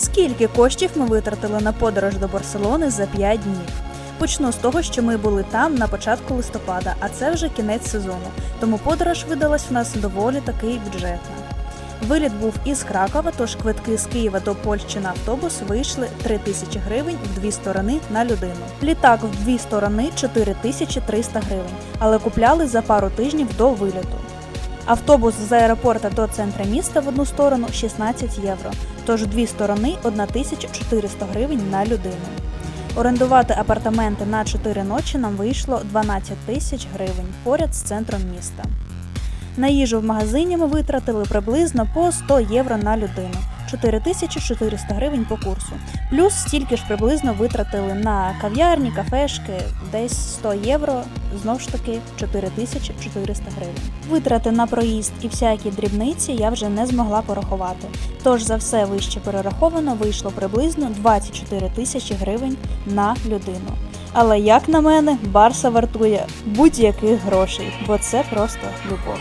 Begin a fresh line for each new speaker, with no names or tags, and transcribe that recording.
Скільки коштів ми витратили на подорож до Барселони за 5 днів? Почну з того, що ми були там на початку листопада, а це вже кінець сезону, тому подорож видалась в нас доволі таки бюджетна. Виліт був із Кракова, тож квитки з Києва до Польщі на автобус вийшли 3 тисячі гривень в дві сторони на людину. Літак в дві сторони 4300 гривень, але купляли за пару тижнів до виліту. Автобус з аеропорта до центра міста в одну сторону 16 євро, тож дві сторони 1400 гривень на людину. Орендувати апартаменти на 4 ночі нам вийшло 12 тисяч гривень поряд з центром міста. На їжу в магазині ми витратили приблизно по 100 євро на людину, 4400 гривень по курсу. Плюс стільки ж приблизно витратили на кав'ярні, кафешки, десь 100 євро, знов ж таки 4400 гривень. Витрати на проїзд і всякі дрібниці я вже не змогла порахувати. Тож за все вище перераховано вийшло приблизно 24 тисячі гривень на людину. Але як на мене, Барса вартує будь-яких грошей, бо це просто любов.